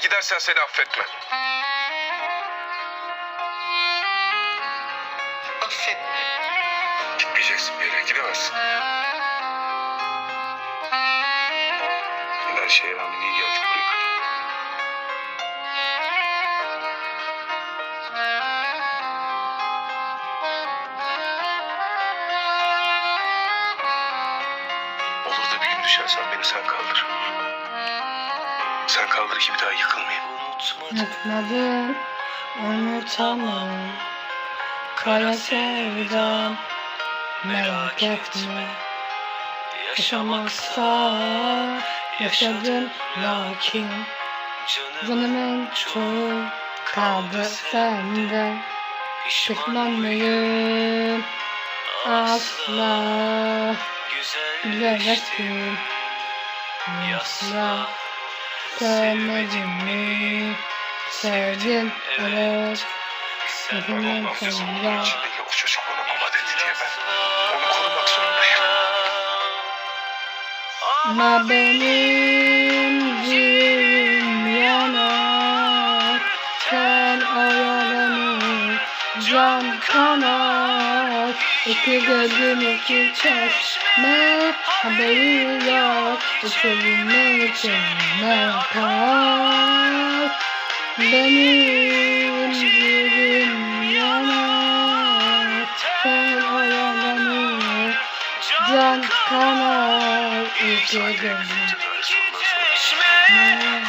gidersen seni affetmem. Affet. Gitmeyeceksin bir yere gidemezsin. Her şeye rağmen iyi geldik buraya kadar. Olur da bir gün düşersen beni sen kaldır. Sen kaldır ki bir daha yıkılmayayım. Unutmadım, unutamam. Kara sevdam, merak etme. Yaşamaksa yaşadım lakin Canımın çoğu kaldı sende Pişmanlıyım asla Bilemezsin Asla Sevmedin mi? Sevdim evet İçindeki o çocuk bana baba dedi diye ben onu korumak zorundayım. Ama benim can kanar İki gözüm iki çeşme. Haberi yok İçerime içime kal Benim ciğerim yanar Sen oyalanır. Can kanar iki gözüm Ne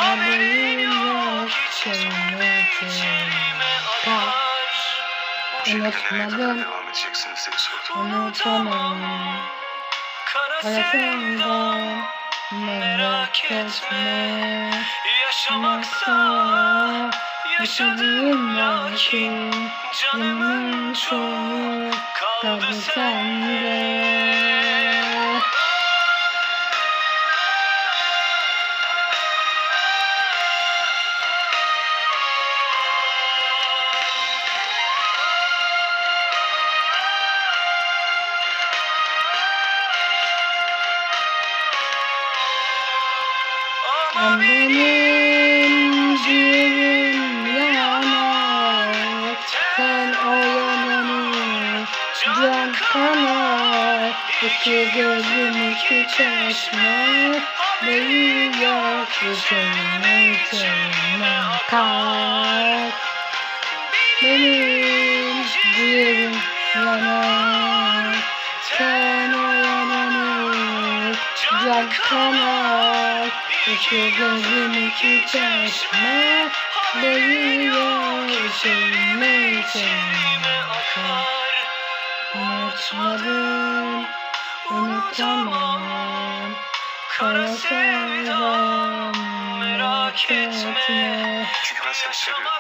Unutmadım. devam edeceksiniz seni sordum. Unutamam Kara sevdam Merak etme. Yaşamaksa Yaşadığım lakin Canımın çoğu Kaldı sende Benim ciğerim yanar Sen o can kanar. İki gözüm iki çeşme Değiyor içime içime kal Benim ciğerim yanar Sen kanar İki gözüm iki çeşme Değiyor içime içime akar Unutmadım, unutamam. Kara sevdam, merak etme. Çünkü ben seni seviyorum.